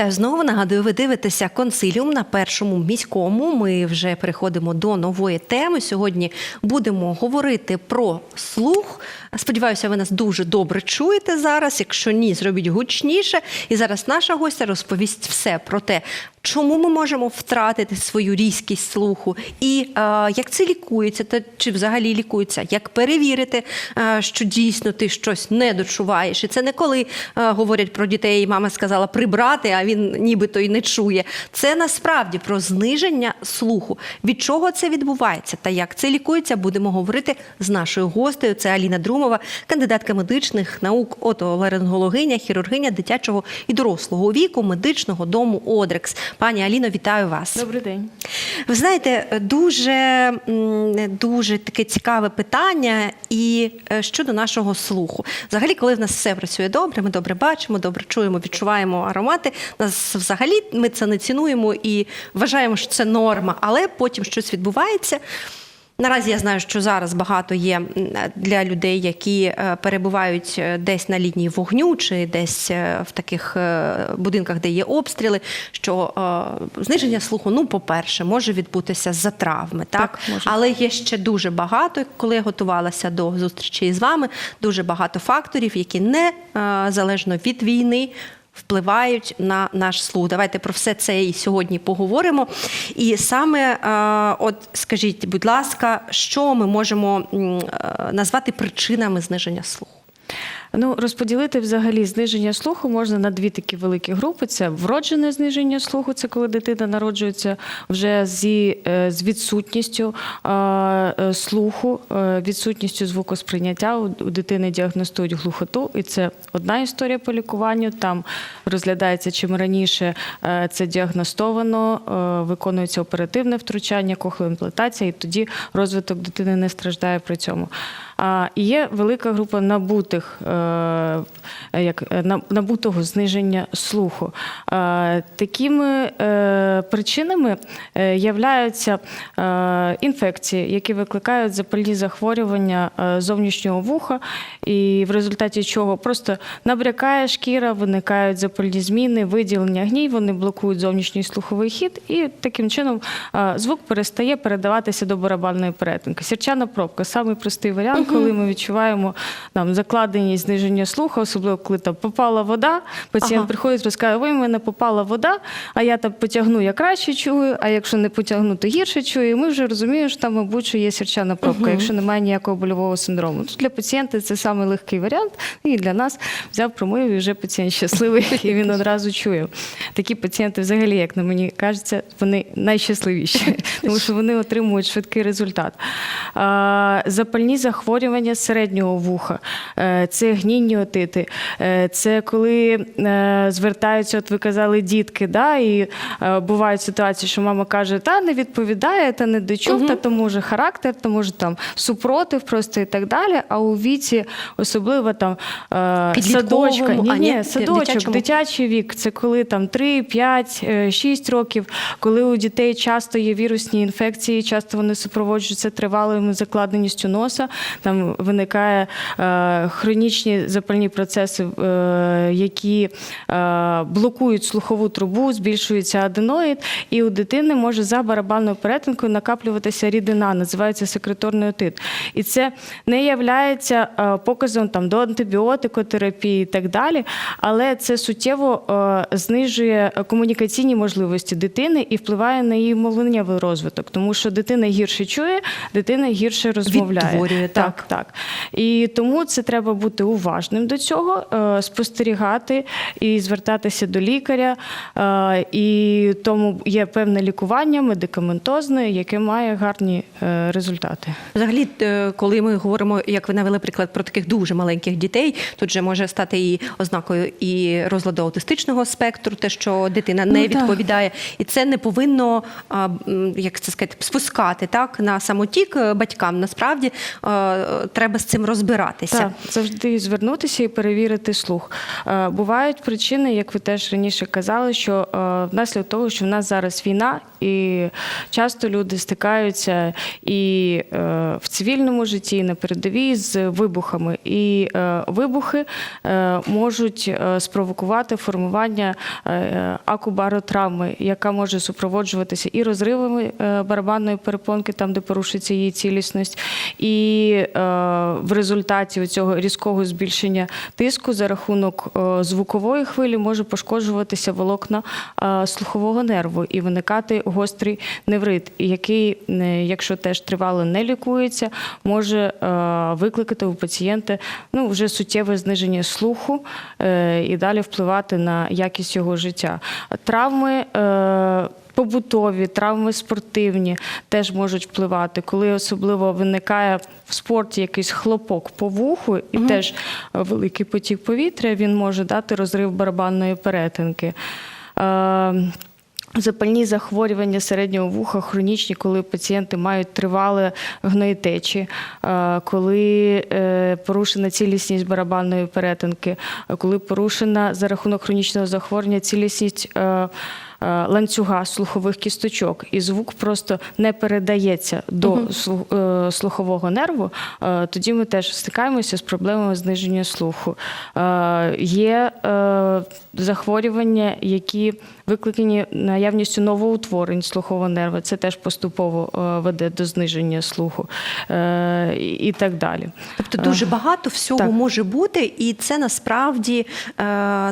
Вітаю знову. Нагадую, ви дивитеся консиліум на першому міському. Ми вже переходимо до нової теми. Сьогодні будемо говорити про слух. Сподіваюся, ви нас дуже добре чуєте зараз. Якщо ні, зробіть гучніше. І зараз наша гостя розповість все про те, чому ми можемо втратити свою різкість слуху, і е, як це лікується, та чи взагалі лікується, як перевірити, е, що дійсно ти щось не дочуваєш. І це не коли е, говорять про дітей, і мама сказала прибрати, а він нібито й не чує. Це насправді про зниження слуху. Від чого це відбувається та як це лікується, будемо говорити з нашою гостею. Це Аліна Друмова, кандидатка медичних наук, отоларингологиня, хірургиня дитячого і дорослого віку медичного дому Одрекс. Пані Аліно, вітаю вас. Добрий день. Ви знаєте, дуже, дуже таке цікаве питання і е, щодо нашого слуху. Взагалі, коли в нас все працює добре, ми добре бачимо, добре чуємо, відчуваємо аромати. Нас взагалі ми це не цінуємо і вважаємо, що це норма, але потім щось відбувається. Наразі я знаю, що зараз багато є для людей, які е, перебувають е, десь на лінії вогню чи десь е, в таких будинках, де є обстріли. Що зниження слуху, ну, по-перше, може відбутися за травми, так, Так, може. але є ще дуже багато, коли я готувалася до зустрічі з вами, дуже багато факторів, які не залежно від війни. Впливають на наш слух. Давайте про все це і сьогодні поговоримо. І саме, е, от скажіть, будь ласка, що ми можемо е, назвати причинами зниження слуху? Ну, розподілити взагалі зниження слуху можна на дві такі великі групи: це вроджене зниження слуху, це коли дитина народжується вже зі, е, з відсутністю е, слуху, е, відсутністю звукосприйняття. У, дитини діагностують глухоту, і це одна історія по лікуванню. Там розглядається чим раніше е, це діагностовано, виконується оперативне втручання, кохлеімплантація, і тоді розвиток дитини не страждає при цьому. А є велика група набутих, е, як е, на- набутого зниження слуху. Е, Такими причинами являються інфекції, які викликають запальні захворювання зовнішнього вуха, і в результаті чого просто набрякає шкіра, виникають запальні зміни, виділення гній, вони блокують зовнішній слуховий хід, і таким чином звук перестає передаватися до барабанної перетинки. Сірчана пробка самий простий варіант, коли ми відчуваємо там закладеність зниження слуху, особливо коли там попала вода. Пацієнт Ага. приходить, розказує, ой, в мене попала вода, а я там потягну, я краще чую, а якщо не потягну, то гірше чую. І ми вже розуміємо, що там, мабуть, що є сірчана пробка, якщо немає ніякого больового синдрому. Тут для пацієнта це самий легкий варіант, і для нас взяв промив, і вже пацієнт щасливий, і він одразу чує. Такі пацієнти, взагалі, як на мені кажеться, вони найщасливіші, тому що вони отримують швидкий результат. Запальні захворювання середнього вуха, е, це гнінні отити, е, це коли е, звертаються, от ви казали, дітки, да, і бувають ситуації, що мама каже, та не відповідає, та не дочув, та то може характер, то може там супротив просто і так далі. А у віці особливо там садочка, ні, а, ні, ні, садочок, дитячому? дитячий вік, це коли там 3, 5, 6 років, коли у дітей часто є вірусні інфекції, часто вони супроводжуються тривалою закладеністю носа, там виникає е, хронічні запальні процеси, е, які е, блокують слухову трубу, збільшується аденоїд, і у дитини може за барабанною перетинкою накаплюватися рідина, називається секреторний отит. І це не являється е, показом там до антибіотикотерапії і так далі, але це суттєво е, знижує комунікаційні можливості дитини і впливає на її мовленнєвий розвиток, тому що дитина гірше чує, дитина гірше розмовляє. Відтворює, так. Так, так. І тому це треба бути уважним до цього, е, спостерігати і звертатися до лікаря. Е, І тому є певне лікування медикаментозне, яке має гарні е, результати. Взагалі, коли ми говоримо, як ви навели приклад про таких дуже маленьких дітей, тут же може стати і ознакою і розладу аутистичного спектру, те, що дитина не Ну, так. відповідає, і це не повинно, як це сказати, спускати так на самотік батькам. Насправді треба з цим розбиратися. Так, завжди звернутися і перевірити слух. Е, Бувають причини, як ви теж раніше казали, що е, внаслідок того, що в нас зараз війна, і часто люди стикаються і е, в цивільному житті, і на передовій з вибухами. І вибухи можуть спровокувати формування акубаротравми, яка може супроводжуватися і розривами барабанної перепонки, там де порушується її цілісність, і в результаті цього різкого збільшення тиску за рахунок е, звукової хвилі може пошкоджуватися волокна е, слухового нерву і виникати гострий неврит, який, е, якщо теж тривало не лікується, може е, викликати у пацієнта ну, вже суттєве зниження слуху е, і далі впливати на якість його життя. Травми. Побутові травми спортивні теж можуть впливати, коли особливо виникає в спорті якийсь хлопок по вуху, і теж е, великий потік повітря він може дати розрив барабанної перетинки. Е, Запальні захворювання середнього вуха хронічні, коли пацієнти мають тривале гноєтечі, е, коли порушена цілісність барабанної перетинки, коли порушена за рахунок хронічного захворювання цілісність. Е, Ланцюга слухових кісточок, і звук просто не передається до е, слухового нерву. е, Тоді ми теж стикаємося з проблемами зниження слуху. Є захворювання, які викликані наявністю новоутворень слухового нерва. Це теж поступово веде до зниження слуху і так далі. Тобто дуже багато всього так. може бути, і це насправді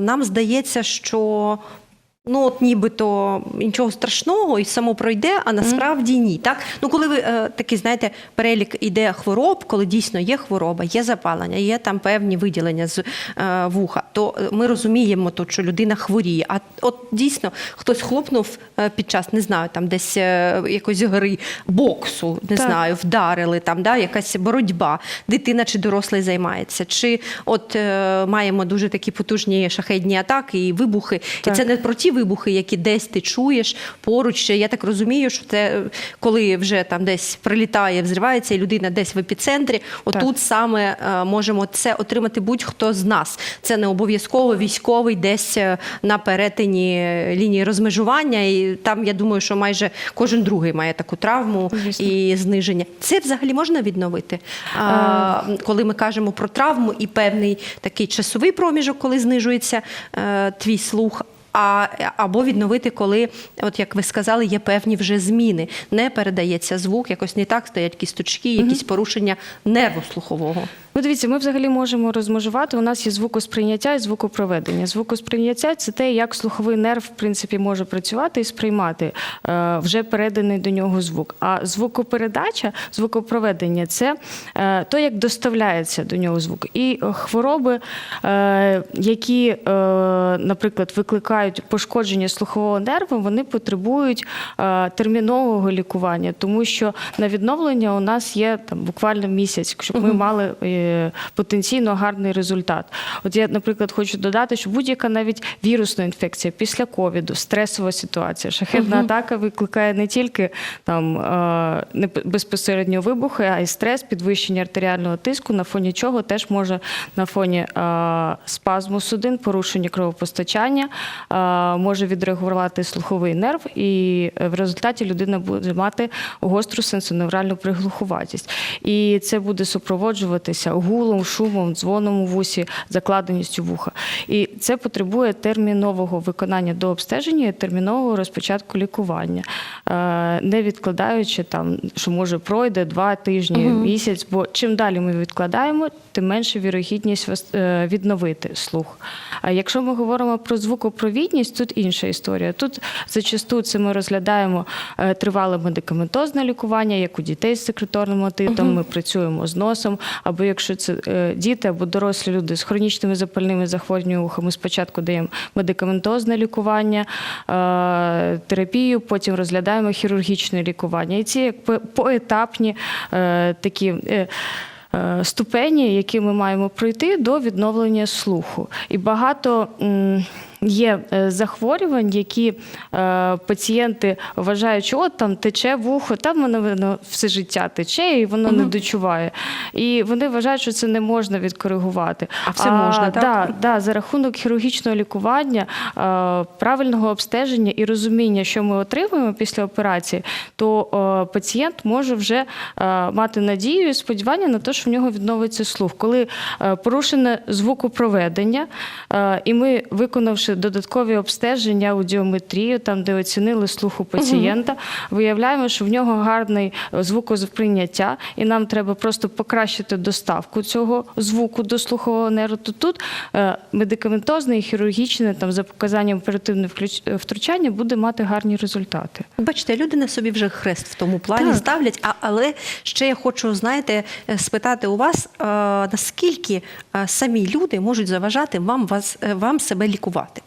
нам здається, що. Ну, от нібито нічого страшного і само пройде, а насправді ні. Так? Ну, коли ви е, такий, знаєте, перелік іде хвороб, коли дійсно є хвороба, є запалення, є там певні виділення з е, вуха, то е, ми розуміємо, то, що людина хворіє. А от дійсно хтось хлопнув під час, не знаю, там десь е, якоїсь гри боксу, не Так. знаю, вдарили, там да, якась боротьба, дитина чи дорослий займається. Чи от е, маємо дуже такі потужні шахедні атаки і вибухи. Так. І це не про ті вибухи, які десь ти чуєш поруч. Я так розумію, що це е, коли вже там десь прилітає, взривається, і людина десь в епіцентрі. Отут саме е, можемо це отримати будь-хто з нас. Це не обов'язково військовий десь е, на перетині лінії розмежування. І там я думаю, що майже кожен другий має таку травму Звісно. і зниження. Це взагалі можна відновити? А, коли ми кажемо про травму і певний такий часовий проміжок, коли знижується е, твій слух. А, або відновити, коли, от як ви сказали, є певні вже зміни. Не передається звук, якось не так стоять кісточки, якісь порушення нерву слухового. Ну, дивіться, ми взагалі можемо розмежувати. У нас є звукосприйняття і звукопроведення. Звукосприйняття це те, як слуховий нерв в принципі може працювати і сприймати е, вже переданий до нього звук. А звукопередача, звукопроведення це е, то, як доставляється до нього звук. І хвороби, е, які, наприклад, викликають пошкодження слухового нерву, вони потребують термінового лікування, тому що на відновлення у нас є там буквально місяць, щоб ми мали потенційно гарний результат. От я, наприклад, хочу додати, що будь-яка навіть вірусна інфекція після ковіду, стресова ситуація, шахетна атака викликає не тільки там е, не безпосередньо вибухи, а й стрес, підвищення артеріального тиску, на фоні чого теж може на фоні е, спазму судин, порушення кровопостачання, е, може відреагувати слуховий нерв, і в результаті людина буде мати гостру сенсоневральну приглухуватість. І це буде супроводжуватися гулом, шумом, дзвоном у вусі, закладеністю вуха. І це потребує термінового виконання до обстеження і термінового розпочатку лікування, е, не відкладаючи там, що може пройде два тижні, місяць. Бо чим далі ми відкладаємо, тим менше вірогідність е, відновити слух. А якщо ми говоримо про звукопровідність, тут інша історія. Тут зачасту це ми розглядаємо е, тривале медикаментозне лікування, як у дітей з секреторним отитом. Ми працюємо з носом, або якщо це е, діти або дорослі люди з хронічними запальними захворюваннями вуха, ми спочатку даємо медикаментозне лікування, е, терапію, потім розглядаємо хірургічне лікування. І ці як поетапні е, такі. Ступені, які ми маємо пройти до відновлення слуху, і багато є е, захворювань, які е, пацієнти вважають, що от там тече вухо, там воно, воно все життя тече і воно не дочуває. І вони вважають, що це не можна відкоригувати. А все можна, так? Да, да, за рахунок хірургічного лікування, е, правильного обстеження і розуміння, що ми отримуємо після операції, то пацієнт може вже мати надію і сподівання на те, що в нього відновиться слух. Коли порушене звукопроведення, і ми, виконавши додаткові обстеження, аудіометрію, там де оцінили слух у пацієнта, виявляємо, що в нього гарний е, звукосприйняття, і нам треба просто покращити доставку цього звуку до слухового нерву. То тут е, медикаментозне і хірургічне, там за показанням оперативне включ- втручання буде мати гарні результати. Бачите, люди на собі вже хрест в тому плані Так. ставлять. А, але ще я хочу, знаєте, е, спитати у вас, е, наскільки е, самі люди можуть заважати вам, вас, е, вам себе лікувати?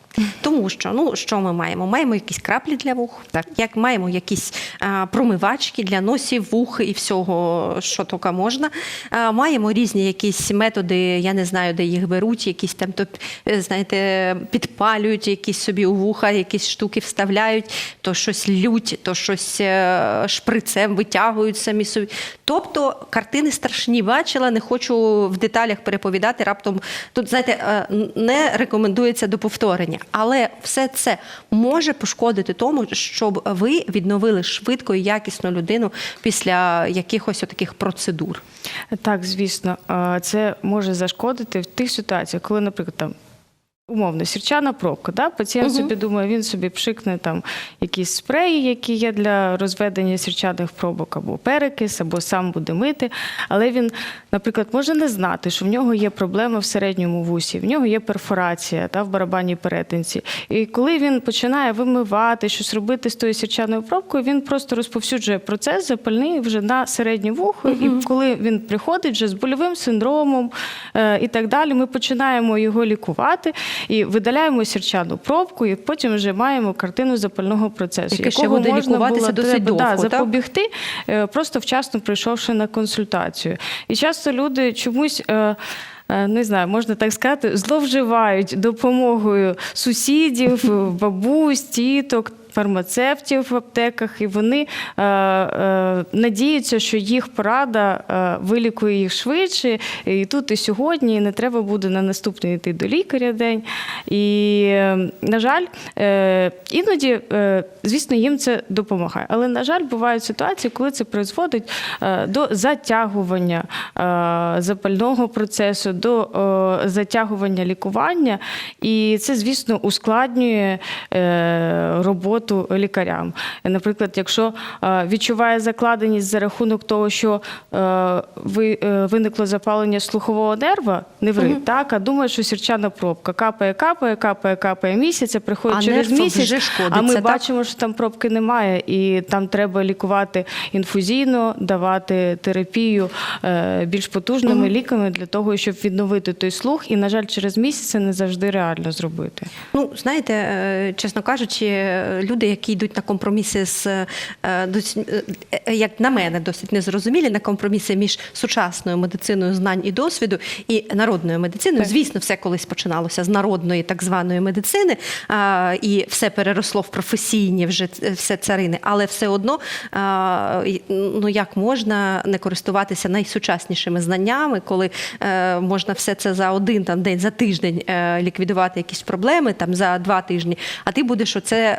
Тому що ну що ми маємо? Маємо якісь краплі для вух, Так. як маємо якісь а, промивачки для носів, вух і всього, що тільки можна. А, маємо різні якісь методи, я не знаю, де їх беруть, якісь там то е, знаєте, підпалюють якісь собі у вуха, якісь штуки вставляють, то щось лють, то щось е, шприцем витягують самі собі. Тобто картини страшні бачила, не хочу в деталях переповідати. Раптом тут, знаєте, е, не рекомендується до повторення, але все це може пошкодити тому, щоб ви відновили швидко і якісно людину після якихось таких процедур. Так, звісно, це може зашкодити в тих ситуаціях, коли, наприклад, там. Умовно, сірчана пробка. Да? Пацієнт Мгм. собі думає, він собі пшикне там якісь спреї, які є для розведення сірчаних пробок, або перекис, або сам буде мити. Але він, наприклад, може не знати, що в нього є проблема в середньому вусі, в нього є перфорація та, в барабанній перетинці. І коли він починає вимивати, щось робити з тою сірчаною пробкою, він просто розповсюджує процес запальний вже на середнє вухо. І коли він приходить вже з больовим синдромом е, і так далі, ми починаємо його лікувати і видаляємо сірчану пробку, і потім вже маємо картину запального процесу, Яке ще буде лікуватися досить да, довго, так? запобігти, е, просто вчасно прийшовши на консультацію. І часто люди чомусь. е, е, Не знаю, можна так сказати, зловживають допомогою сусідів, бабусь, тіток, фармацевтів в аптеках, і вони е, е, надіються, що їх порада е, вилікує їх швидше, і тут і сьогодні, і не треба буде на наступний йти до лікаря день. І, на жаль, е, іноді, е, звісно, їм це допомагає. Але, на жаль, бувають ситуації, коли це призводить е, до затягування е, запального процесу, до е, затягування лікування. І це, звісно, ускладнює е, роботу лікарям. Наприклад, якщо е, відчуває закладеність за рахунок того, що е, е, виникло запалення слухового нерва, не врит, так, а думає, що сірчана пробка капає, капає, капає, капає місяць, приходить А через місяць. вже а ми так? бачимо, що там пробки немає, і там треба лікувати інфузійно, давати терапію більш потужними ліками для того, щоб відновити той слух. І, на жаль, через місяць це не завжди реально зробити. Ну, знаєте, чесно кажучи, люди, які йдуть на компроміси з е, е, як на мене, досить незрозумілі на компроміси між сучасною медициною знань і досвіду і народною медициною. Так. Звісно, все колись починалося з народної так званої медицини, і все переросло в професійні вже все царини, але все одно ну як можна не користуватися найсучаснішими знаннями, коли е, можна все це за один там день, за тиждень ліквідувати якісь проблеми, там за два тижні. А ти будеш оце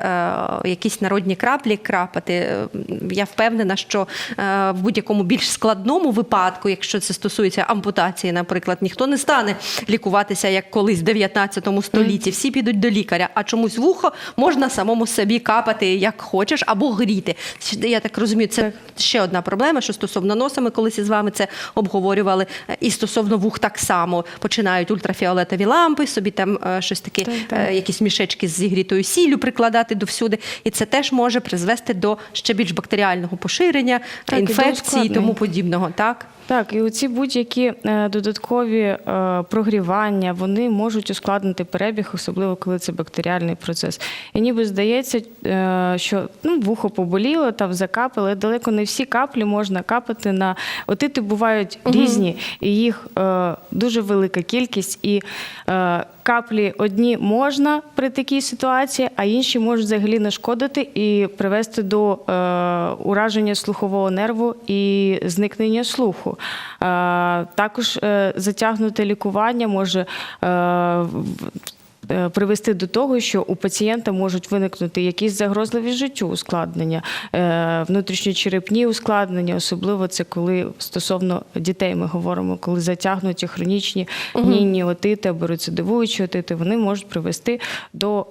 якісь народні краплі крапати. Е, Я впевнена, що е, в будь-якому більш складному випадку, якщо це стосується ампутації, наприклад, ніхто не стане лікуватися як колись в 19 столітті. Всі підуть до лікаря, а чомусь вухо можна самому собі капати як хочеш або гріти. Я так розумію, це ще одна проблема, що стосовно носа, ми колись із вами це обговорювали. Е, І стосовно вух так само починають ультрафіолетові лампи, собі там е, щось таке, Так, так. е, якісь мішечки з зігрітою сіллю прикладати до всюди. І це теж може призвести до ще більш бактеріального поширення, Так, інфекції і тому подібного. Так? Так, і оці будь-які е, додаткові е, прогрівання вони можуть ускладнити перебіг, особливо коли це бактеріальний процес. І ніби здається, е, що ну, вухо поболіло, там закапало, але далеко не всі каплі можна капати на отити бувають різні, і їх дуже велика кількість. І Каплі одні можна при такій ситуації, а інші можуть взагалі нашкодити і привести до ураження слухового нерву і зникнення слуху. Е, також затягнути затягнуте лікування може е, е, привести до того, що у пацієнта можуть виникнути якісь загрозливі життю ускладнення, е, внутрішньочерепні ускладнення, особливо це коли стосовно дітей. Ми говоримо, коли затягнуті хронічні гнійні отити або рецидивуючі отити, вони можуть привести до е,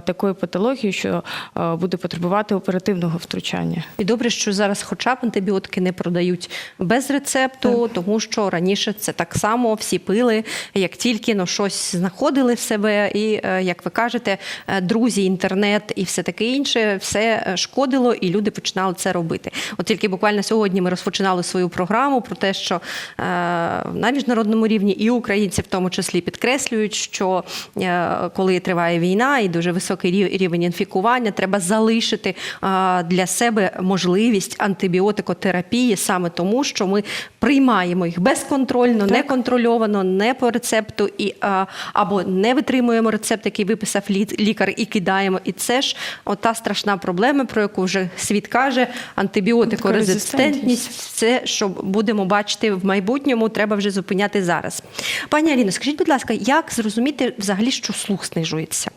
такої патології, що е, буде потребувати оперативного втручання. І добре, що зараз хоча б антибіотики не продають без рецепту, тому що раніше це так само всі пили, як тільки ну, щось знаходили в себе, і е, як ви кажете, е, друзі, інтернет і все таке інше, все е, шкодило, і люди починали це робити. От тільки буквально сьогодні ми розпочинали свою програму про те, що на міжнародному рівні і українці в тому числі підкреслюють, що коли триває війна і дуже високий рівень інфікування, треба залишити для себе можливість антибіотикотерапії саме тому, що ми приймаємо їх безконтрольно, неконтрольовано, не по рецепту, і або не витримуємо рецепт, який виписав лі- лікар, і кидаємо. І це ж ота страшна проблема, про яку вже світ каже: антибіотикорезистентність. Все, що будемо бачити в майбутньому, треба вже зупиняти зараз. Пані Аліно, скажіть, будь ласка, як зрозуміти взагалі, що слух знижується?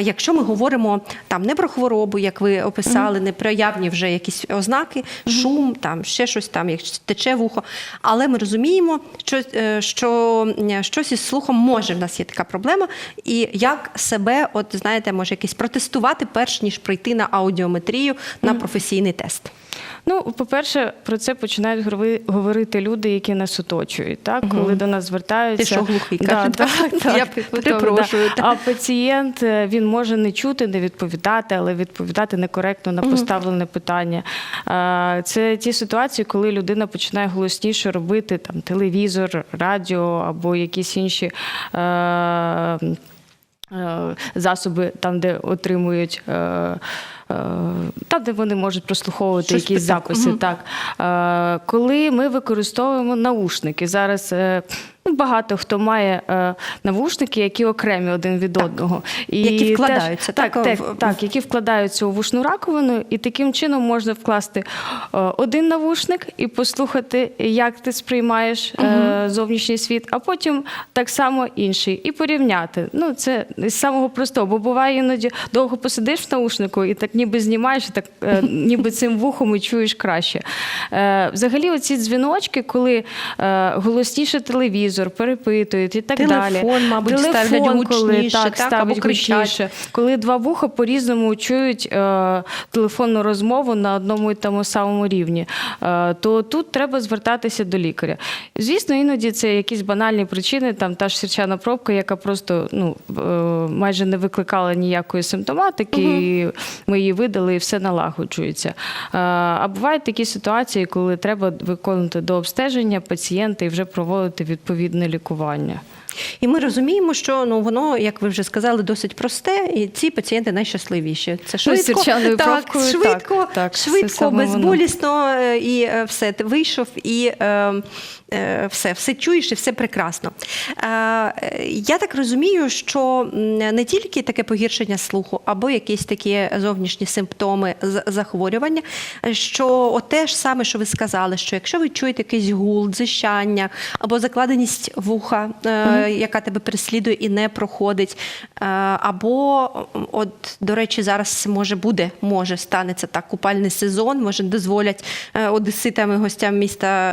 Якщо ми говоримо там не про хворобу, як ви описали, не про явні вже якісь ознаки, шум, там ще щось там, як тече вухо, але ми розуміємо, що, е, що щось із слухом може в нас є така проблема, і як себе, от знаєте, може якийсь протестувати, перш ніж прийти на аудіометрію на професійний тест. Ну, по-перше, про це починають говори- говорити люди, які нас оточують. Так, коли до нас звертаються. Ти що, глухий, да, каже, так, так? так, Я перепрошую, да. А пацієнт е, він може не чути, не відповідати, але відповідати некоректно на поставлене питання. Це ті ситуації, коли людина починає голосніше робити там телевізор, радіо або якісь інші. е, е, Засоби там, де отримують, там, де вони можуть прослуховувати Щось якісь записи. Угу. Так. Е, Коли ми використовуємо наушники, зараз е, багато хто має е, навушники, які окремі один від одного. І Які вкладаються, так, так, так, в- так, які вкладаються у вушну раковину, і таким чином можна вкласти е, один навушник і послухати, як ти сприймаєш е, зовнішній світ, а потім так само інший, і порівняти. Ну, це з самого простого, бо буває іноді довго посидиш в наушнику і так ніби знімаєш, і так е, ніби цим вухом і чуєш краще. Е, Взагалі, оці дзвіночки, коли е, голосніше телевізор, перепитують і так Телефон, далі. мабуть, ставлять коли гучніше, так, так, ставить або гучніше. Коли два вуха по-різному чують е, телефонну розмову на одному і тому самому рівні, е, то тут треба звертатися до лікаря. Звісно, іноді це якісь банальні причини, там та ж сірчана пробка, яка просто ну, е, майже не викликала ніякої симптоматики, і ми її видали, і все налагоджується. Е, а бувають такі ситуації, коли треба виконувати до обстеження пацієнта і вже проводити відповідне лікування. І ми розуміємо, що ну воно, як ви вже сказали, досить просте, і ці пацієнти найщасливіші. Це швидко, сірчаною так, пробкою, швидко, так, так, швидко, безболісно, і е, все ти вийшов, і е, е, все, все чуєш, і все прекрасно. Е, е, я так розумію, що не тільки таке погіршення слуху, або якісь такі зовнішні симптоми захворювання, що от те ж саме, що ви сказали, що якщо ви чуєте якийсь гул, дзищання або закладеність вуха, е, яка тебе переслідує і не проходить, е, або, от, до речі, зараз може буде, може станеться так, купальний сезон, може дозволять е, одеситам і гостям міста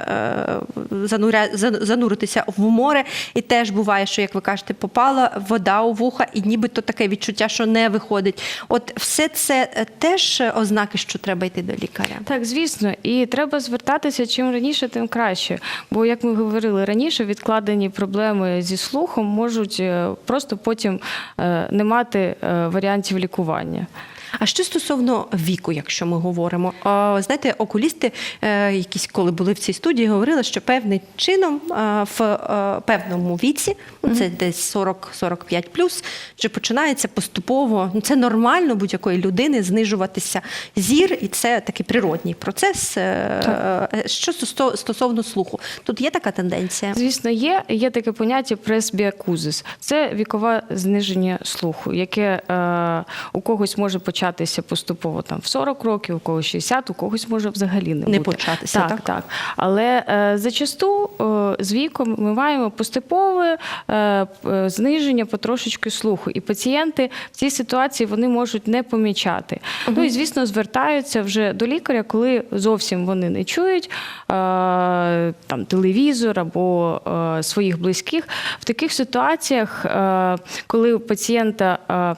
е, зануритися в море. І теж буває, що, як ви кажете, попала вода у вуха, і нібито таке відчуття, що не виходить. От все це теж ознаки, що треба йти до лікаря. Так, звісно, і треба звертатися чим раніше, тим краще. Бо, як ми говорили раніше, відкладені проблеми зі слухом можуть е, просто потім е, не мати е, варіантів лікування. А що стосовно віку, якщо ми говоримо, знаєте, окулісти, е, якісь коли були в цій студії, говорили, що певним чином е, в е, певному віці, ну, це десь 40-45 плюс, що починається поступово. Ну це нормально будь-якої людини знижуватися зір, і це такий природній процес. Е, е, Що стосовно слуху, тут є така тенденція. Звісно, є. Є таке поняття пресбіакузис. Це вікове зниження слуху, яке е, у когось може початися поступово там в 40 років, у когось 60, у когось може взагалі не, Не бути. початися, так, так? так. Але е, зачасту е, з віком ми маємо поступове е, е, зниження потрошечки слуху. І пацієнти в цій ситуації вони можуть не помічати. Ну і звісно, звертаються вже до лікаря, коли зовсім вони не чують е, там телевізор або е, своїх близьких. В таких ситуаціях, е, коли у пацієнта е,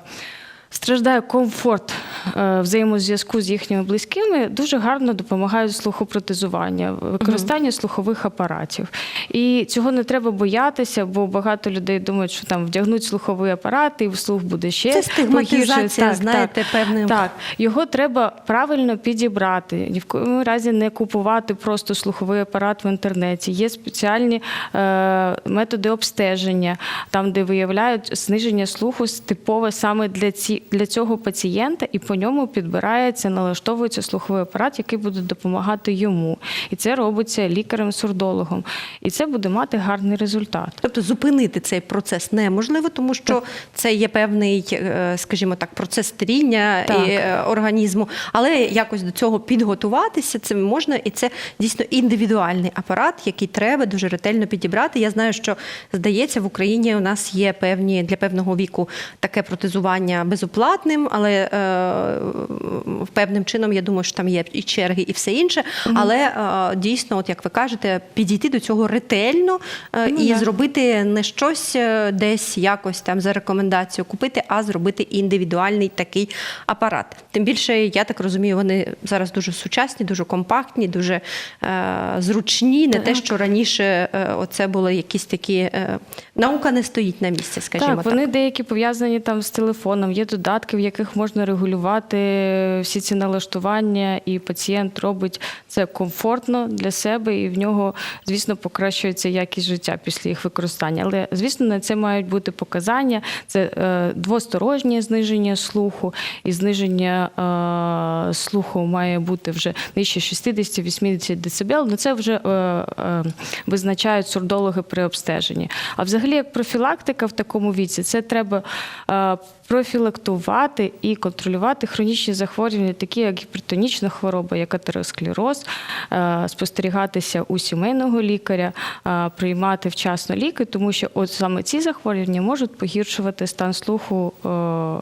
Страждає комфорт е, взаємозв'язку з їхніми близькими, дуже гарно допомагають слухопротезування, використання слухових апаратів. І цього не треба боятися, бо багато людей думають, що там вдягнуть слуховий апарат, і слух буде ще Це стигматизація, погірше. знаєте, певним. Так, його треба правильно підібрати. Ні в коєму разі не купувати просто слуховий апарат в інтернеті. Є спеціальні е, методи обстеження, там, де виявляють зниження слуху типове саме для, ці, для цього пацієнта, і по ньому підбирається, налаштовується слуховий апарат, який буде допомагати йому. І це робиться лікарем-сурдологом. І це буде мати гарний результат. Тобто зупинити цей процес неможливо, тому що це є певний, е, скажімо так, процес старіння Так. і, е, організму, але якось до цього підготуватися це можна, і це дійсно індивідуальний апарат, який треба дуже ретельно підібрати. Я знаю, що здається, в Україні у нас є певні для певного віку таке протезування безоплатним, але е, певним чином я думаю, що там є і черги, і все інше. Але е, дійсно, от як ви кажете, підійти до цього ретельно е, Ну, і да. зробити не щось е, десь якось там за рекомендацією купити, а зробити індивідуальний такий апарат. Тим більше, я так розумію, вони зараз дуже сучасні, дуже компактні, дуже е, зручні. Не те, що раніше е, оце були якісь такі е, наука не стоїть на місці, скажімо так, так. вони деякі пов'язані там з телефоном. Є додатки, в яких можна регулювати всі ці налаштування, і пацієнт робить це комфортно для себе, і в нього, звісно, покращується якість життя після їх використання. Але звісно, на це мають бути показання. Це е, двостороннє зниження слуху, і зниження е, слуху має бути вже нижче 60-80 дБ. Ну це вже е, визначають сурдологи при обстеженні. А взагалі, як профілактика в такому віці, це треба профілактувати і контролювати хронічні захворювання, такі як гіпертонічна хвороба, як атеросклероз, е, спостерігатися у сімейного лікаря, е, приймати вчасно ліки, тому що от саме ці захворювання можуть погіршувати стан слуху е,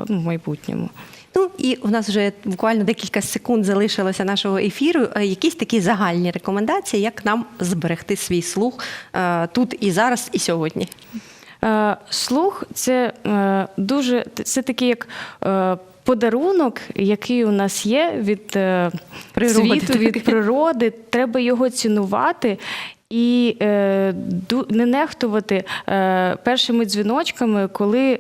ну, в майбутньому. Ну і у нас вже буквально декілька секунд залишилося нашого ефіру. Якісь такі загальні рекомендації, як нам зберегти свій слух тут і зараз, і сьогодні. Е, Слух це е, дуже це такий як. е, Подарунок, який у нас є від Природи, світу, від природи, треба його цінувати і е, не нехтувати е, першими дзвіночками, коли е,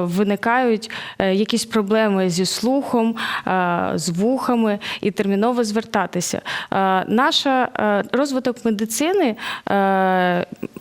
виникають якісь проблеми зі слухом, з вухами, і терміново звертатися. Наша розвиток медицини,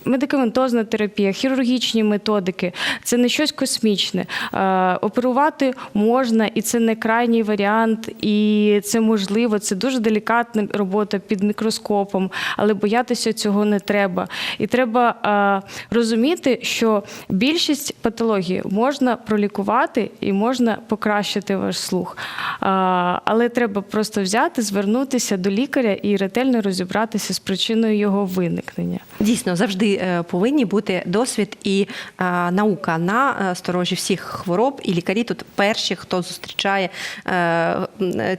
медикаментозна терапія, хірургічні методики це не щось космічне. Е, Оперувати можна, і це не крайній варіант, і це можливо. Це дуже делікатна робота під мікроскопом, але боятися цього не треба. І треба е, розуміти, що більшість патологій можна пролікувати і можна покращити ваш слух. Е, але треба просто взяти, звернутися до лікаря і ретельно розібратися з причиною його виникнення. Дійсно, завжди е, повинні бути досвід і е, наука на е, сторожі всіх хвороб, і лікарі тут перші, хто зустрічає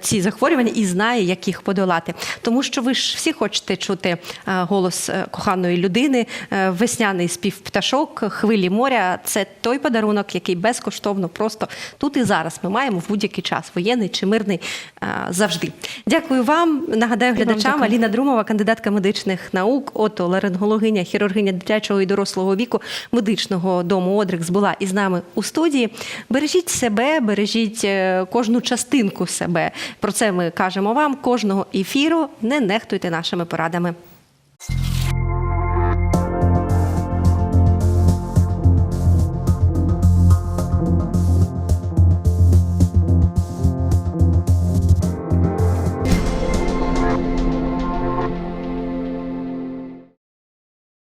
ці захворювання і знає, як їх подолати. Тому що ви ж всі хочете чути голос коханої людини, весняний спів пташок, хвилі моря. Це той подарунок, який безкоштовно просто тут і зараз ми маємо в будь-який час, воєнний чи мирний, завжди. Дякую вам. Нагадаю глядачам. Аліна Друмова, кандидатка медичних наук, отоларингологиня, хірургиня управління дитячого і дорослого віку медичного дому Одрикс була із нами у студії. Бережіть себе, бережіть е, кожну частинку себе. Про це ми кажемо вам кожного ефіру. Не нехтуйте нашими порадами.